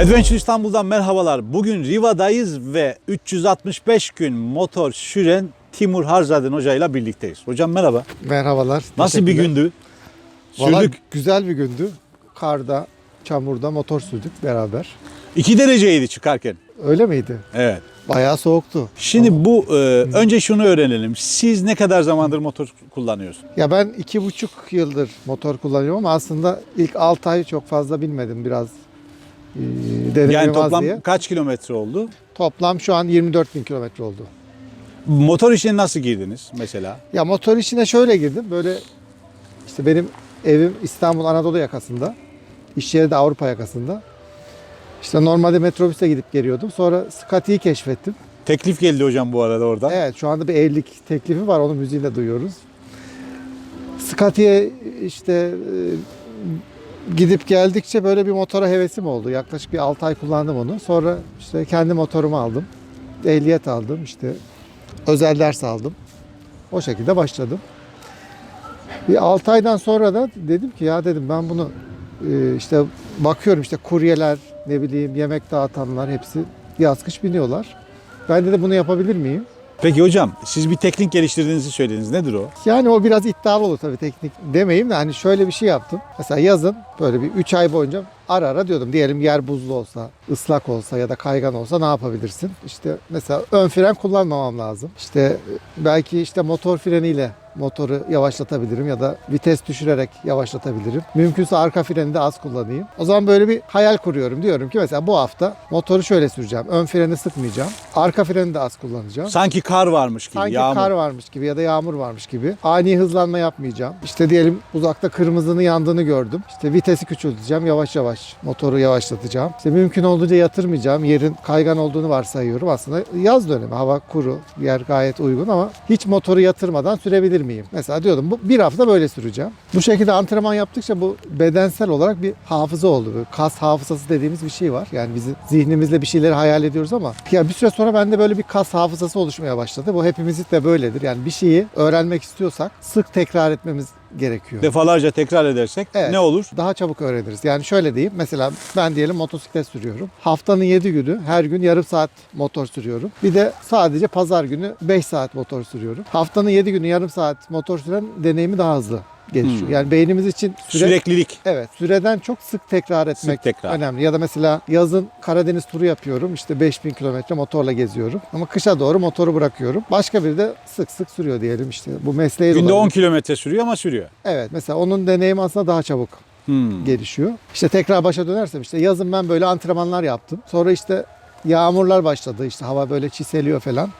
Adventure İstanbul'dan merhabalar. Bugün Riva'dayız ve 365 gün motor süren Timur Harzaden Hoca ile birlikteyiz. Hocam merhaba. Merhabalar. Nasıl bir gündü? Vallahi Sürdük. güzel bir gündü. Karda, çamurda motor sürdük beraber. 2 dereceydi çıkarken. Öyle miydi? Evet. Bayağı soğuktu. Şimdi bu e, önce şunu öğrenelim. Siz ne kadar zamandır motor kullanıyorsunuz? Ya ben iki buçuk yıldır motor kullanıyorum ama aslında ilk 6 ay çok fazla bilmedim biraz. E, deneyimim Yani toplam diye. kaç kilometre oldu? Toplam şu an 24 bin kilometre oldu. Motor işine nasıl girdiniz mesela? Ya motor işine şöyle girdim. Böyle işte benim evim İstanbul Anadolu yakasında. İş yeri de Avrupa yakasında. İşte normalde metrobüse gidip geliyordum. Sonra Scotty'yi keşfettim. Teklif geldi hocam bu arada oradan. Evet şu anda bir evlilik teklifi var. Onun müziğini de duyuyoruz. Scotty'ye işte e, gidip geldikçe böyle bir motora hevesim oldu. Yaklaşık bir 6 ay kullandım onu. Sonra işte kendi motorumu aldım. Ehliyet aldım. işte özel ders aldım. O şekilde başladım. Bir 6 aydan sonra da dedim ki ya dedim ben bunu e, işte bakıyorum işte kuryeler ne bileyim yemek dağıtanlar hepsi yaz kış biniyorlar. Ben de, de bunu yapabilir miyim? Peki hocam siz bir teknik geliştirdiğinizi söylediniz. Nedir o? Yani o biraz iddialı olur tabii teknik demeyeyim de hani şöyle bir şey yaptım. Mesela yazın böyle bir 3 ay boyunca ara ara diyordum. Diyelim yer buzlu olsa, ıslak olsa ya da kaygan olsa ne yapabilirsin? İşte mesela ön fren kullanmamam lazım. İşte belki işte motor freniyle motoru yavaşlatabilirim ya da vites düşürerek yavaşlatabilirim. Mümkünse arka freni de az kullanayım. O zaman böyle bir hayal kuruyorum. Diyorum ki mesela bu hafta motoru şöyle süreceğim. Ön freni sıkmayacağım. Arka freni de az kullanacağım. Sanki kar varmış gibi. Sanki yağmur. kar varmış gibi ya da yağmur varmış gibi. Ani hızlanma yapmayacağım. İşte diyelim uzakta kırmızının yandığını gördüm. İşte vitesi küçülteceğim. Yavaş yavaş motoru yavaşlatacağım. İşte mümkün olduğunca yatırmayacağım. Yerin kaygan olduğunu varsayıyorum. Aslında yaz dönemi. Hava kuru. Yer gayet uygun ama hiç motoru yatırmadan sürebilir miyim? Mesela diyordum bu bir hafta böyle süreceğim. Bu şekilde antrenman yaptıkça bu bedensel olarak bir hafıza oldu. Böyle kas hafızası dediğimiz bir şey var. Yani bizim zihnimizle bir şeyleri hayal ediyoruz ama ya bir süre sonra bende böyle bir kas hafızası oluşmaya başladı. Bu hepimizin de böyledir. Yani bir şeyi öğrenmek istiyorsak sık tekrar etmemiz gerekiyor. Defalarca tekrar edersek Evet. ne olur? Daha çabuk öğreniriz. Yani şöyle diyeyim. Mesela ben diyelim motosiklet sürüyorum. Haftanın 7 günü her gün yarım saat motor sürüyorum. Bir de sadece pazar günü 5 saat motor sürüyorum. Haftanın 7 günü yarım saat motor süren deneyimi daha hızlı gelişiyor. Hmm. Yani beynimiz için süre, Süreklilik. Evet, süreden çok sık tekrar etmek Sık tekrar. önemli. Ya da mesela yazın Karadeniz turu yapıyorum. İşte 5000 kilometre motorla geziyorum. Ama kışa doğru motoru bırakıyorum. Başka biri de sık sık sürüyor diyelim işte. Bu mesleği de Günde 10 olabilir. kilometre sürüyor ama sürüyor. Evet, mesela onun deneyimi aslında daha çabuk Hmm. gelişiyor. İşte tekrar başa dönersem işte yazın ben böyle antrenmanlar yaptım. Sonra işte yağmurlar başladı. İşte hava böyle çiseliyor falan.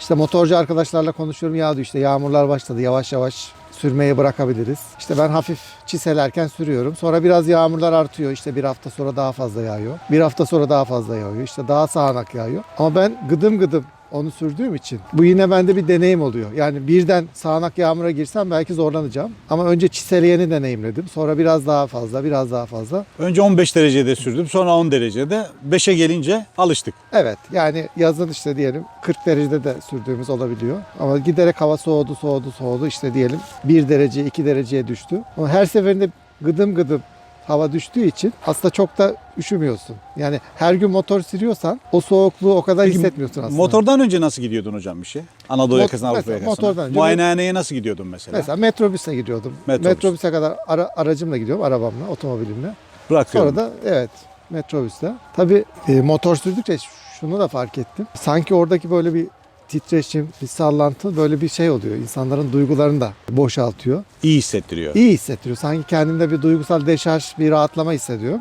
İşte motorcu arkadaşlarla konuşuyorum. Ya diyor işte yağmurlar başladı. Yavaş yavaş sürmeyi bırakabiliriz. İşte ben hafif çiselerken sürüyorum. Sonra biraz yağmurlar artıyor. İşte bir hafta sonra daha fazla yağıyor. Bir hafta sonra daha fazla yağıyor. İşte daha sağanak yağıyor. Ama ben gıdım gıdım onu sürdüğüm için bu yine bende bir deneyim oluyor. Yani birden sağanak yağmura girsem belki zorlanacağım. Ama önce çiseleyeni deneyimledim. Sonra biraz daha fazla, biraz daha fazla. Önce 15 derecede sürdüm sonra 10 derecede. 5'e gelince alıştık. Evet yani yazın işte diyelim 40 derecede de sürdüğümüz olabiliyor. Ama giderek hava soğudu soğudu soğudu işte diyelim 1 derece 2 dereceye düştü. Ama her seferinde gıdım gıdım hava düştüğü için aslında çok da üşümüyorsun. Yani her gün motor sürüyorsan o soğukluğu o kadar Peki, hissetmiyorsun aslında. Motordan önce nasıl gidiyordun hocam bir şey? Anadolu Mot- yakasına Avrupa yakasına. motordan önce- Muayenehaneye nasıl gidiyordun mesela? Mesela metrobüse gidiyordum. Metrobüs. Metrobüse kadar ara- aracımla gidiyorum, arabamla, otomobilimle. Bırakıyorum. Sonra da evet metrobüste. Tabii e, motor sürdükçe şunu da fark ettim. Sanki oradaki böyle bir titreşim, bir sallantı böyle bir şey oluyor. İnsanların duygularını da boşaltıyor. İyi hissettiriyor. İyi hissettiriyor. Sanki kendimde bir duygusal deşarj, bir rahatlama hissediyorum.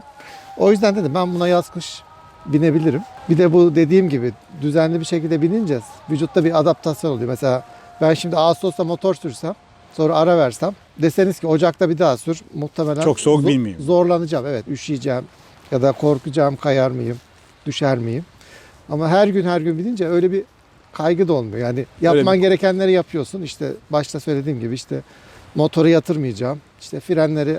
O yüzden dedim ben buna yaz kış binebilirim. Bir de bu dediğim gibi düzenli bir şekilde binince vücutta bir adaptasyon oluyor. Mesela ben şimdi Ağustos'ta motor sürsem sonra ara versem deseniz ki Ocak'ta bir daha sür muhtemelen Çok soğuk zo- bilmeyeyim. Zorlanacağım evet üşüyeceğim ya da korkacağım kayar mıyım düşer miyim? Ama her gün her gün binince öyle bir kaygı da olmuyor. Yani yapman gerekenleri yapıyorsun. İşte başta söylediğim gibi işte motoru yatırmayacağım. İşte frenleri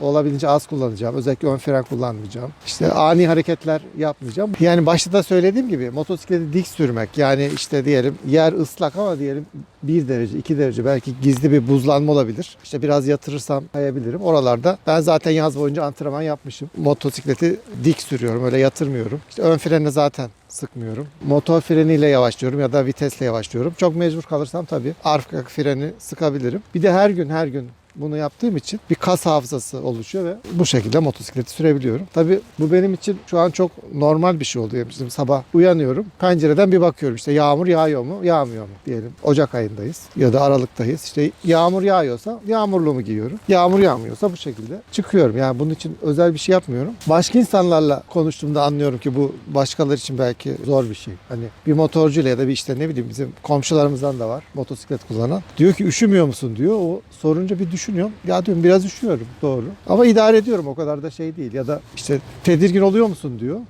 olabildiğince az kullanacağım. Özellikle ön fren kullanmayacağım. İşte ani hareketler yapmayacağım. Yani başta da söylediğim gibi motosikleti dik sürmek. Yani işte diyelim yer ıslak ama diyelim 1 derece, 2 derece belki gizli bir buzlanma olabilir. İşte biraz yatırırsam kayabilirim. Oralarda ben zaten yaz boyunca antrenman yapmışım. Motosikleti dik sürüyorum. Öyle yatırmıyorum. İşte ön freni zaten sıkmıyorum. Motor freniyle yavaşlıyorum ya da vitesle yavaşlıyorum. Çok mecbur kalırsam tabii arka freni sıkabilirim. Bir de her gün her gün bunu yaptığım için bir kas hafızası oluşuyor ve bu şekilde motosikleti sürebiliyorum. Tabii bu benim için şu an çok normal bir şey oluyor. Bizim sabah uyanıyorum. Pencereden bir bakıyorum işte yağmur yağıyor mu, yağmıyor mu diyelim. Ocak ayındayız ya da Aralık'tayız. İşte yağmur yağıyorsa yağmurluğumu giyiyorum. Yağmur yağmıyorsa bu şekilde çıkıyorum. Yani bunun için özel bir şey yapmıyorum. Başka insanlarla konuştuğumda anlıyorum ki bu başkaları için belki zor bir şey. Hani bir motorcuyla ya da bir işte ne bileyim bizim komşularımızdan da var motosiklet kullanan. Diyor ki üşümüyor musun diyor. O sorunca bir düşünüyorum. Ya diyorum biraz üşüyorum doğru. Ama idare ediyorum o kadar da şey değil. Ya da işte tedirgin oluyor musun diyor.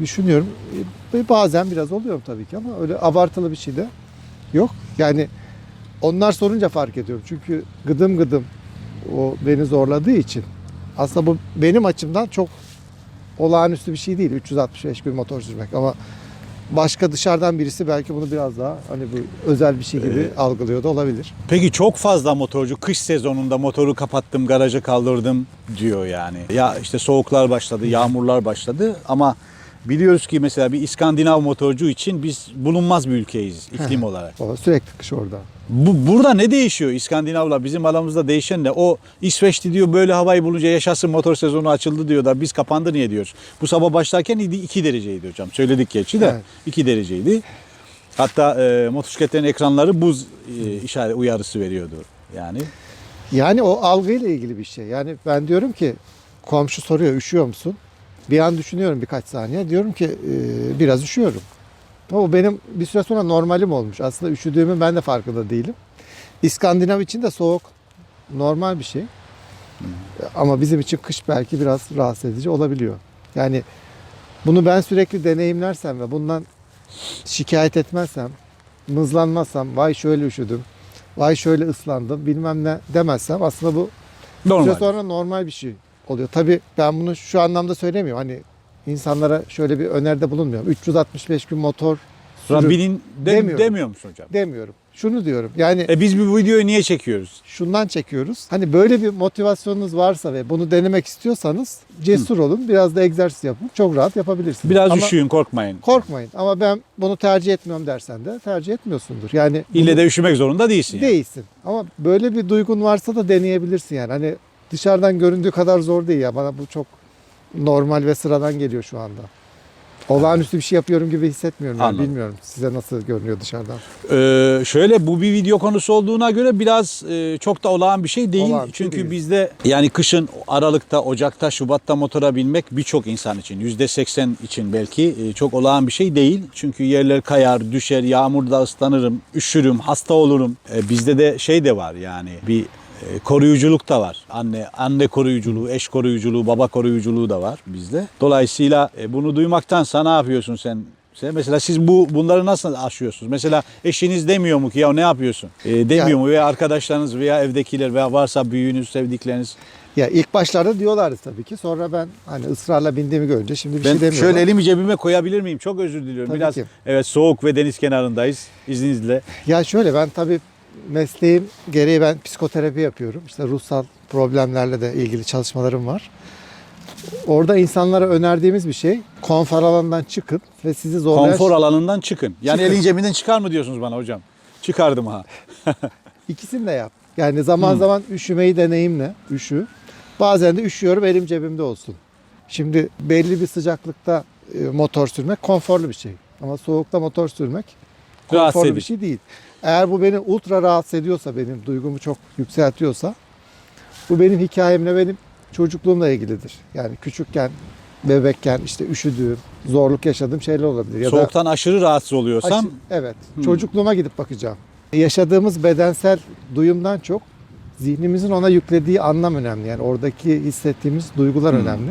Düşünüyorum. E, Bazen biraz oluyorum tabii ki ama öyle abartılı bir şey de yok. Yani onlar sorunca fark ediyorum. Çünkü gıdım gıdım o beni zorladığı için aslında bu benim açımdan çok olağanüstü bir şey değil 365 gün motor sürmek ama başka dışarıdan birisi belki bunu biraz daha hani bu özel bir şey gibi algılıyor da olabilir. Peki çok fazla motorcu kış sezonunda motoru kapattım, garaja kaldırdım diyor yani. Ya işte soğuklar başladı, yağmurlar başladı ama biliyoruz ki mesela bir İskandinav motorcu için biz bulunmaz bir ülkeyiz iklim olarak. O sürekli kış orada. Bu burada ne değişiyor İskandinav'la bizim aramızda değişen ne? O İsveç'te diyor böyle havayı bulunca yaşasın motor sezonu açıldı diyor da biz kapandı niye diyoruz? Bu sabah başlarken 2 dereceydi hocam. Söyledik geçi de Evet. 2 dereceydi. Hatta e, motosikletlerin ekranları buz e, işaret uyarısı veriyordu. Yani Yani o algıyla ilgili bir şey. Yani ben diyorum ki komşu soruyor üşüyor musun? Bir an düşünüyorum birkaç saniye. Diyorum ki "Ee, biraz üşüyorum. O benim bir süre sonra normalim olmuş. Aslında üşüdüğümün ben de farkında değilim. İskandinav için de soğuk normal bir şey. Ama bizim için kış belki biraz rahatsız edici olabiliyor. Yani bunu ben sürekli deneyimlersem ve bundan şikayet etmezsem, mızlanmazsam, vay şöyle üşüdüm, vay şöyle ıslandım bilmem ne demezsem aslında bu normal. süre sonra normal bir şey oluyor. Tabii ben bunu şu anlamda söylemiyorum. Hani insanlara şöyle bir öneride bulunmuyorum. 365 gün motor sürün Rabbinin de, Demiyorum. demiyor musun hocam? demiyorum. Şunu diyorum. Yani E biz bu videoyu niye çekiyoruz? şundan çekiyoruz. Hani böyle bir motivasyonunuz varsa ve bunu denemek istiyorsanız cesur olun. Biraz da egzersiz yapın. Çok rahat yapabilirsiniz. Biraz Ama üşüyün korkmayın. korkmayın. Ama ben bunu tercih etmiyorum dersen de tercih etmiyorsundur. Yani İlle bunu- de üşümek zorunda değilsin. yani. değilsin. Ama böyle bir duygun varsa da deneyebilirsin yani. Hani dışarıdan göründüğü kadar zor değil ya. Bana bu çok normal ve sıradan geliyor şu anda. Olağanüstü bir şey yapıyorum gibi hissetmiyorum. Yani. Anladım. Bilmiyorum size nasıl görünüyor dışarıdan. Ee, şöyle bu bir video konusu olduğuna göre biraz e, çok da olağan bir şey değil. Olağan Çünkü değil. bizde yani kışın Aralık'ta, Ocak'ta, Şubat'ta motora binmek birçok insan için %80 için belki e, çok olağan bir şey değil. Çünkü yerler kayar, düşer, yağmurda ıslanırım, üşürüm, hasta olurum. E, bizde de şey de var yani bir koruyuculuk da var. Anne anne koruyuculuğu, eş koruyuculuğu, baba koruyuculuğu da var bizde. Dolayısıyla e, bunu duymaktansa ne yapıyorsun sen? Sen mesela siz bu bunları nasıl aşıyorsunuz? Mesela eşiniz demiyor mu ki ya ne yapıyorsun? E, demiyor Yani- mu veya arkadaşlarınız veya evdekiler veya varsa büyüğünüz, sevdikleriniz. Ya ilk başlarda diyorlardı tabii ki. Sonra ben hani ısrarla bindiğimi görünce şimdi bir Ben şey demiyorum. şöyle elimi cebime koyabilir miyim? Çok özür diliyorum. Tabii Biraz ki. evet soğuk ve deniz kenarındayız. İzninizle. Ya şöyle ben tabii mesleğim gereği ben psikoterapi yapıyorum. İşte ruhsal problemlerle de ilgili çalışmalarım var. Orada insanlara önerdiğimiz bir şey konfor alanından çıkın ve sizi zorlayan Konfor alanından çıkın. Yani Çıkın. elin cebinden çıkar mı diyorsunuz bana hocam? Çıkardım ha. İkisini de yap. Yani zaman Hmm. zaman üşümeyi deneyimle, üşü. Bazen de üşüyorum elim cebimde olsun. Şimdi belli bir sıcaklıkta e, motor sürmek konforlu bir şey. Ama soğukta motor sürmek konforlu bir şey değil. Eğer bu beni ultra rahatsız ediyorsa, benim duygumu çok yükseltiyorsa bu benim hikayemle benim çocukluğumla ilgilidir. Yani küçükken, bebekken işte üşüdüğüm, zorluk yaşadığım şeyler olabilir. Ya da Soğuktan aşırı rahatsız oluyorsam Aşı- evet. Hmm. Çocukluğuma gidip bakacağım. Yaşadığımız bedensel duyumdan çok zihnimizin ona yüklediği anlam önemli. Yani oradaki hissettiğimiz duygular Hmm. önemli.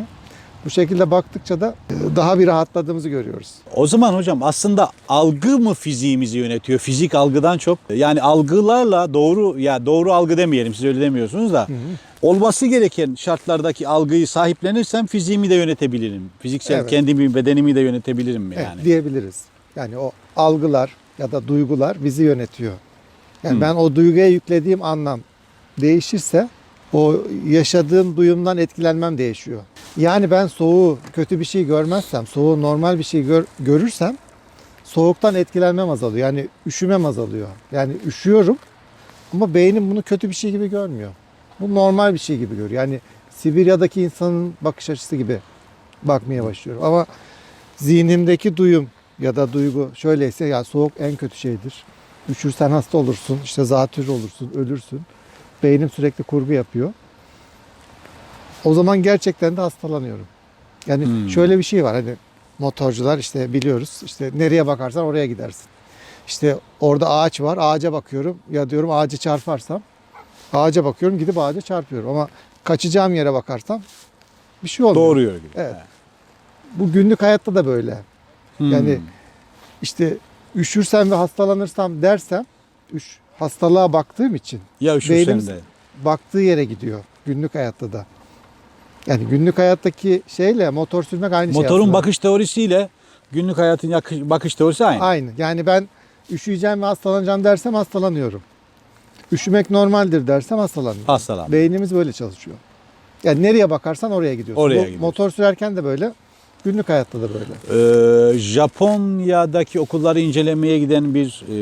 Bu şekilde baktıkça da e, daha bir rahatladığımızı görüyoruz. O zaman hocam aslında algı mı fiziğimizi yönetiyor? Fizik algıdan çok. Yani algılarla doğru ya doğru algı demeyelim siz öyle demiyorsunuz da. olması gereken şartlardaki algıyı sahiplenirsem fiziğimi de yönetebilirim. Fiziksel Evet. kendimi, bedenimi de yönetebilirim Evet, yani. diyebiliriz. Yani o algılar ya da duygular bizi yönetiyor. Yani Hmm. ben o duyguya yüklediğim anlam değişirse o yaşadığım duyumdan etkilenmem değişiyor. Yani ben soğuğu kötü bir şey görmezsem, soğuğu normal bir şey gör- görürsem soğuktan etkilenmem azalıyor. Yani üşümem azalıyor. Yani üşüyorum ama beynim bunu kötü bir şey gibi görmüyor. Bu normal bir şey gibi görüyor. Yani Sibirya'daki insanın bakış açısı gibi bakmaya başlıyorum. Ama zihnimdeki duyum ya da duygu şöyleyse ya soğuk en kötü şeydir. Üşürsen hasta olursun, işte zatürre olursun, ölürsün. Beynim sürekli kurgu yapıyor. O zaman gerçekten de hastalanıyorum. Yani Hmm. şöyle bir şey var hani motorcular işte biliyoruz işte nereye bakarsan oraya gidersin. İşte orada ağaç var ağaca bakıyorum ya diyorum ağacı çarparsam ağaca bakıyorum gidip ağaca çarpıyorum ama kaçacağım yere bakarsam bir şey olmuyor. Doğruyor gibi. Evet. Bu günlük hayatta da böyle. Hmm. Yani işte üşürsem ve hastalanırsam dersem üş, hastalığa baktığım için ya üşürsen beynim- de. baktığı yere gidiyor günlük hayatta da. Yani günlük hayattaki şeyle motor sürmek aynı şey Motorun bakış teorisiyle günlük hayatın bakış teorisi aynı. Aynı. Yani ben üşüyeceğim ve hastalanacağım dersem hastalanıyorum. Üşümek normaldir dersem hastalanıyorum. Hastalan. Beynimiz böyle çalışıyor. Yani nereye bakarsan oraya gidiyorsun. Oraya Bu gidiyorsun. Motor sürerken de böyle, günlük hayatta da böyle. Ee, Japonya'daki okulları incelemeye giden bir e,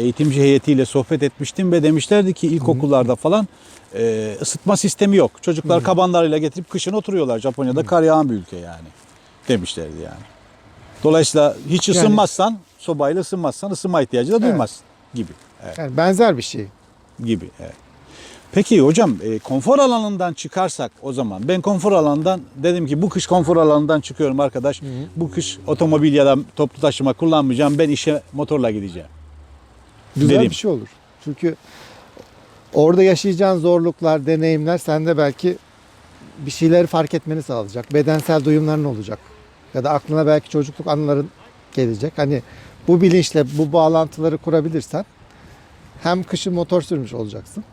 eğitimci heyetiyle sohbet etmiştim ve demişlerdi ki ilkokullarda falan e, ısıtma sistemi yok. Çocuklar kabanlarıyla getirip kışın oturuyorlar. Japonya'da kar yağan bir ülke yani demişlerdi yani. Dolayısıyla hiç Yani- ısınmazsan, sobayla ısınmazsan ısınma ihtiyacı da Evet. duymaz gibi. Evet, Yani benzer bir şey. gibi. Evet. Peki hocam e, konfor alanından çıkarsak o zaman ben konfor alanından dedim ki bu kış konfor alanından çıkıyorum arkadaş. Bu kış otomobil ya da toplu taşıma kullanmayacağım. Ben işe motorla gideceğim. Güzel Dedim. bir şey olur. Çünkü orada yaşayacağın zorluklar, deneyimler sende belki bir şeyleri fark etmeni sağlayacak. Bedensel duyumların olacak. Ya da aklına belki çocukluk anıların gelecek. Hani bu bilinçle bu bağlantıları kurabilirsen hem kışın motor sürmüş olacaksın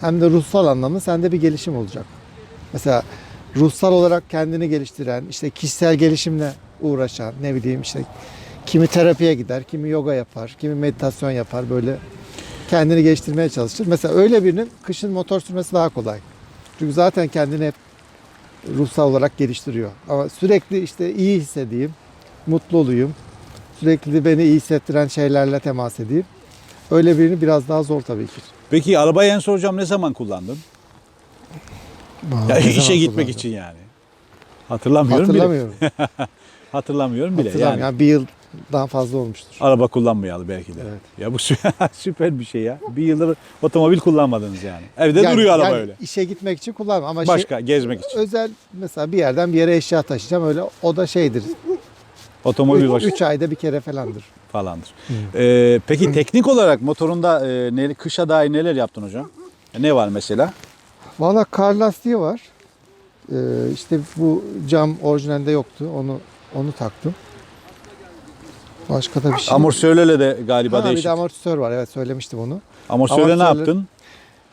hem de ruhsal anlamda sende bir gelişim olacak. Mesela ruhsal olarak kendini geliştiren, işte kişisel gelişimle uğraşan, ne bileyim işte kimi terapiye gider, kimi yoga yapar, kimi meditasyon yapar böyle kendini geliştirmeye çalışır. Mesela öyle birinin kışın motor sürmesi daha kolay. Çünkü zaten kendini hep ruhsal olarak geliştiriyor. Ama sürekli işte iyi hissedeyim, mutlu olayım, sürekli beni iyi hissettiren şeylerle temas edeyim. Öyle birini biraz daha zor tabii ki. Peki arabayı en son hocam ne zaman kullandın? Ya, Ne işe zaman gitmek kullandım? için yani. Hatırlamıyorum bile. Hatırlamıyorum. Hatırlamıyorum bile. Hatırlamıyorum. Yani Yani bir yıldan fazla olmuştur. araba kullanmayalı belki de. Evet. Ya bu sü- süper bir şey ya. Bir yıldır otomobil kullanmadınız yani. Evde Yani- duruyor araba yani öyle. işe gitmek için kullanmam ama şey, Başka gezmek için. özel mesela bir yerden bir yere eşya taşıyacağım öyle o da şeydir. Otomobil başı 3 ayda bir kere falandır. Falandır. Ee, peki teknik olarak motorunda e, ne, kışa dair neler yaptın hocam? Ne var mesela? Valla kar lastiği var. Ee, işte bu cam orijinalde yoktu. Onu onu taktım. Başka da bir şey. Amortisörlerle de galiba ha, bir değişik. de amortisör var. Evet söylemiştim onu. Amortisörle ne yaptın?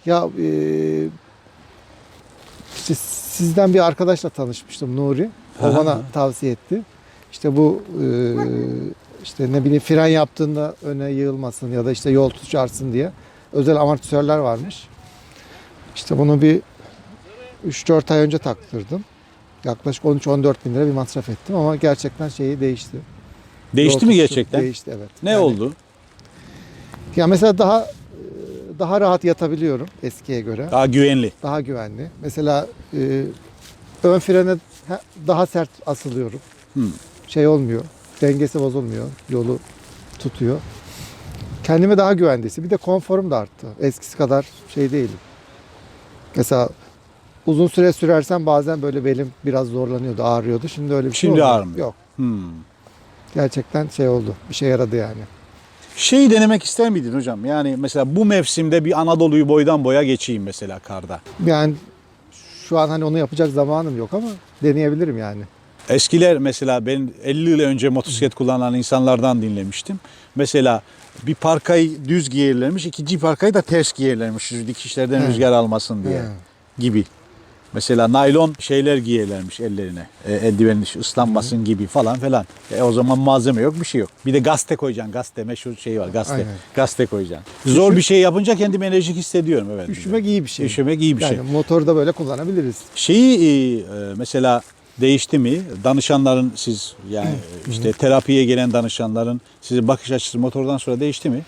Ya e, işte sizden bir arkadaşla tanışmıştım Nuri. O bana tavsiye etti. İşte bu e, işte ne bileyim fren yaptığında öne yığılmasın ya da işte yol tutarsın diye özel amortisörler varmış. İşte bunu bir 3-4 ay önce taktırdım. Yaklaşık 13-14 bin lira bir masraf ettim ama gerçekten şeyi değişti. Değişti Yol mi gerçekten? Değişti evet. Ne Yani- oldu? Ya mesela daha daha rahat yatabiliyorum eskiye göre. Daha güvenli. daha güvenli. Mesela e, ön frene daha sert asılıyorum. Hmm. Şey olmuyor. Dengesi bozulmuyor. Yolu tutuyor. Kendime daha güvendeyse. Bir de konforum da arttı. Eskisi kadar şey değilim. Mesela uzun süre sürersem bazen böyle belim biraz zorlanıyordu, ağrıyordu. Şimdi öyle bir şey Şimdi olmuyor. ağrımıyor. Yok. Hmm. Gerçekten şey oldu. Bir şey yaradı yani. Şeyi denemek ister miydin hocam? Yani mesela bu mevsimde bir Anadolu'yu boydan boya geçeyim mesela karda. Yani şu an hani onu yapacak zamanım yok ama deneyebilirim yani. Eskiler mesela ben 50 yıl önce motosiklet kullanan insanlardan dinlemiştim. Mesela bir parkayı düz giyerlermiş, ikinci parkayı da ters giyerlermiş dikişlerden He. rüzgar almasın diye He. gibi. Mesela naylon şeyler giyerlermiş ellerine. E, eldivenin dışı ıslanmasın gibi falan filan. E, o zaman malzeme yok bir şey yok. Bir de gazete koyacaksın. Gazete meşhur şey var gazete. Aynen. Gazete koyacaksın. Zor bir şey yapınca kendimi enerjik hissediyorum evet. Üşümek iyi bir şey. Üşümek iyi bir şey. Yani motoru da böyle kullanabiliriz. Şeyi e, mesela değişti mi? Danışanların siz yani işte terapiye gelen danışanların sizin bakış açısı motordan sonra değişti mi?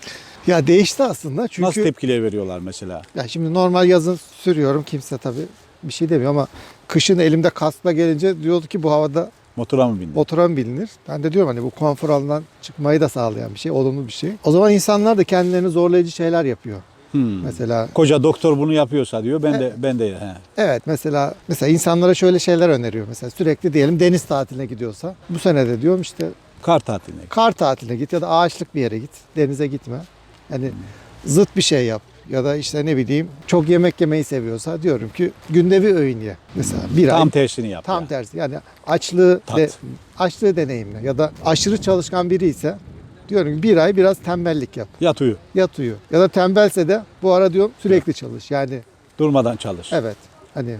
Ya değişti aslında çünkü Nasıl tepkiler veriyorlar mesela? ya şimdi normal yazın sürüyorum kimse tabii bir şey demiyor ama kışın elimde kaskla gelince diyordu ki bu havada Motora mı bindin? motora mı bilinir? Ben de diyorum hani bu konfor alanından çıkmayı da sağlayan bir şey, olumlu bir şey. O zaman insanlar da kendilerini zorlayıcı şeyler yapıyor. Hmm. Mesela Koca doktor bunu yapıyorsa diyor ben de ben de he. evet mesela mesela insanlara şöyle şeyler öneriyor. Mesela sürekli diyelim deniz tatiline gidiyorsa bu sene de diyorum işte kar tatiline. kar tatiline git ya da ağaçlık bir yere git. Denize gitme. Yani zıt bir şey yap. Ya da işte ne bileyim çok yemek yemeyi seviyorsa diyorum ki günde bir öğün ye. Mesela bir Tam ay. tersini yap. Tam yani. tersi. Yani açlığı Tat. de, açlığı deneyimle ya da aşırı çalışkan biri ise diyorum ki bir ay biraz tembellik yap. Yat uyu. Yat uyu. Ya da tembelse de bu ara diyorum sürekli çalış. Yani Durmadan çalış. evet hani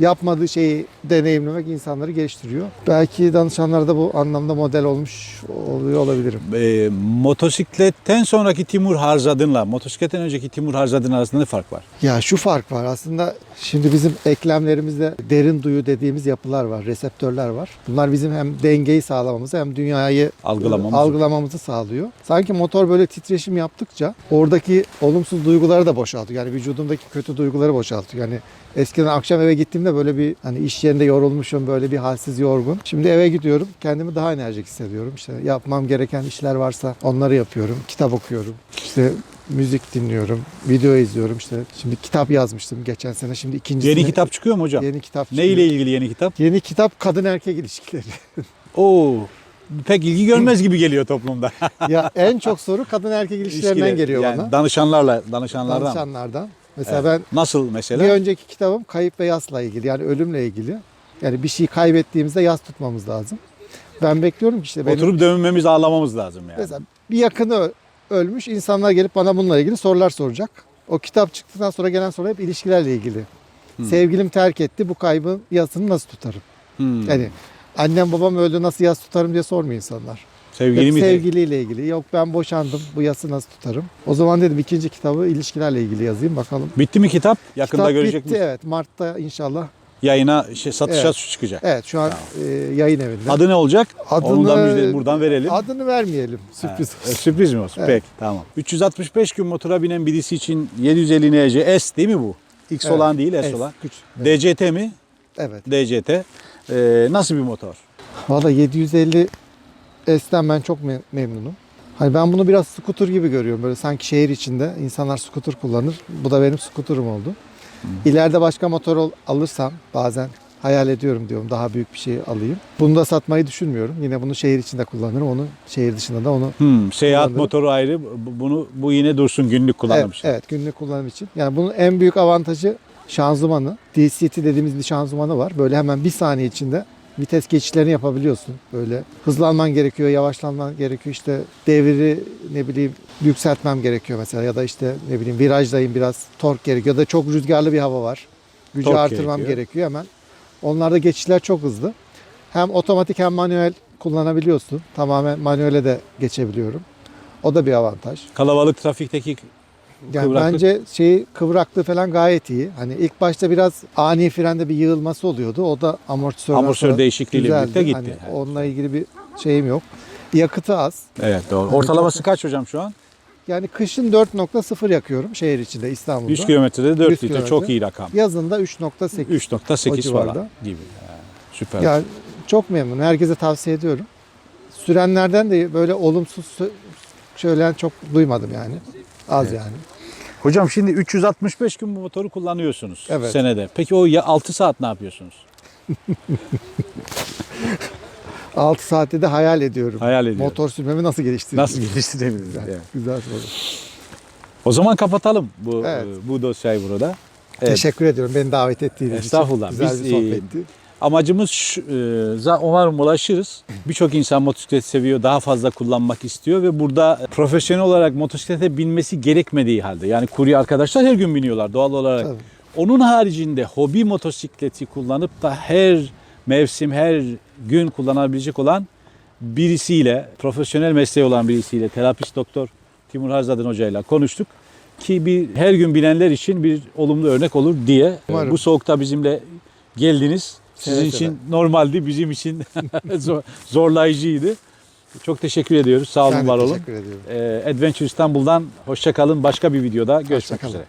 yapmadığı şeyi deneyimlemek insanları geliştiriyor. Belki danışanlara da bu anlamda model olmuş oluyor olabilirim. Ee, motosikletten sonraki Timur Harzadın'la motosikletten önceki Timur Harzadın arasında ne fark var? Ya şu fark var aslında şimdi bizim eklemlerimizde derin duyu dediğimiz yapılar var, reseptörler var. Bunlar bizim hem dengeyi sağlamamızı hem dünyayı Algılamamızı. algılamamızı sağlıyor. Sanki motor böyle titreşim yaptıkça oradaki olumsuz duyguları da boşaltıyor. Yani vücudumdaki kötü duyguları boşaltıyor. Yani eskiden akşam eve gittiğimde böyle bir hani iş yerinde yorulmuşum böyle bir halsiz yorgun. Şimdi eve gidiyorum kendimi daha enerjik hissediyorum. İşte yapmam gereken işler varsa onları yapıyorum. Kitap okuyorum. İşte müzik dinliyorum. Video izliyorum işte. Şimdi kitap yazmıştım geçen sene. Şimdi ikincisini. Yeni kitap çıkıyor mu hocam? Yeni kitap Ne çıkıyor. ile ilgili yeni kitap? Yeni kitap kadın erkek ilişkileri. Oo. Pek ilgi görmez gibi geliyor toplumda. ya en çok soru kadın erkek ilişkilerinden İlişkiler, geliyor yani bana. Danışanlarla, danışanlardan. Danışanlardan. Mesela Evet. ben Nasıl mesela? Bir önceki kitabım kayıp ve yasla ilgili yani ölümle ilgili. Yani bir şey kaybettiğimizde yas tutmamız lazım. Ben bekliyorum ki işte benim Oturup dövünmemiz, ağlamamız lazım yani. mesela bir yakını ölmüş insanlar gelip bana bununla ilgili sorular soracak. O kitap çıktıktan sonra gelen soru hep ilişkilerle ilgili. Hmm. Sevgilim terk etti bu kaybın yasını nasıl tutarım? Hmm. Yani annem babam öldü nasıl yas tutarım diye sormuyor insanlar. Sevgili mi? sevgiliyle ilgili. Yok ben boşandım bu yası nasıl tutarım? O zaman dedim ikinci kitabı ilişkilerle ilgili yazayım bakalım. Bitti mi kitap? Yakında Kitap görecek bitti miyiz? evet Mart'ta inşallah. Yayına, şey, satışa Evet. çıkacak. Evet şu an e, yayın evinde. Adı ne olacak? Adını- Onu da müjde- buradan verelim. Adını vermeyelim. Sürpriz. Ha, e, sürpriz mi olsun? Evet. Peki tamam. 365 gün motora binen birisi için 750 NC S değil mi bu? X Evet, olan değil S, S, olan. güç. Evet. DCT mi? evet. DCT. Ee, nasıl bir motor? Valla 750 S'ten ben çok me- memnunum. Hani ben bunu biraz scooter gibi görüyorum. Böyle sanki şehir içinde insanlar scooter kullanır. Bu da benim scooter'ım oldu. İleride başka motor alırsam bazen hayal ediyorum diyorum daha büyük bir şey alayım. Bunu da satmayı düşünmüyorum. Yine bunu şehir içinde kullanırım. Onu şehir dışında da onu Hmm, seyahat Kullanırım. motoru ayrı. Bu- Bunu bu yine dursun günlük kullanım Evet, için. evet günlük kullanım için. Yani bunun en büyük avantajı şanzımanı. DCT dediğimiz bir şanzımanı var. Böyle hemen bir saniye içinde vites geçişlerini yapabiliyorsun. Böyle hızlanman gerekiyor, yavaşlanman gerekiyor. İşte devri ne bileyim yükseltmem gerekiyor mesela ya da işte ne bileyim virajdayım biraz tork gerekiyor ya da çok rüzgarlı bir hava var. Gücü Tork artırmam gerekiyor. gerekiyor. hemen. Onlarda geçişler çok hızlı. Hem otomatik hem manuel kullanabiliyorsun. Tamamen manuele de geçebiliyorum. O da bir avantaj. Kalabalık trafikteki Yani Kıvraklık. bence şeyi kıvraklığı falan gayet iyi. Hani ilk başta biraz ani frende bir yığılması oluyordu. O da amortisör sonra değişikliğiyle güzeldi. birlikte gitti. Hani Evet. onunla ilgili bir şeyim yok. Yakıtı az. Evet doğru. Ortalaması kaç hocam şu an? Yani kışın 4.0 yakıyorum şehir içinde İstanbul'da. 100 kilometrede 4 100 litre çok kilometre. iyi rakam. Yazında 3.8. 3.8 O civarda. falan gibi. Ha, Süper. Yani çok memnun. Herkese tavsiye ediyorum. Sürenlerden de böyle olumsuz sö- söyleyen çok duymadım yani. Az Evet. yani. Hocam şimdi 365 gün bu motoru kullanıyorsunuz Evet. senede. Peki o ya 6 saat ne yapıyorsunuz? 6 saatte de hayal ediyorum. Hayal ediyorum. Motor sürmemi nasıl geliştireceğim? Nasıl geliştirebiliriz? Güzel, Evet. güzel soru. O zaman kapatalım bu Evet. bu dosyayı burada. Evet. Teşekkür ediyorum beni davet ettiğiniz için. Estağfurullah. Güzel Biz, bir e, sohbetti. Amacımız şu, e, umarım ulaşırız. Birçok insan motosiklet seviyor, daha fazla kullanmak istiyor ve burada profesyonel olarak motosiklete binmesi gerekmediği halde yani kurye arkadaşlar her gün biniyorlar doğal olarak. Tabii. Onun haricinde hobi motosikleti kullanıp da her mevsim, her gün kullanabilecek olan birisiyle, profesyonel mesleği olan birisiyle, terapist doktor Timur Harzadın hocayla konuştuk. Ki bir her gün binenler için bir olumlu örnek olur diye Umarım. bu soğukta bizimle geldiniz. Sizin Seve için seve. normaldi, bizim için zor- zorlayıcıydı. Çok teşekkür ediyoruz. Sağ olun, var olun. teşekkür ediyorum. Ee, Adventure İstanbul'dan hoşça kalın. Başka bir videoda görüşmek üzere.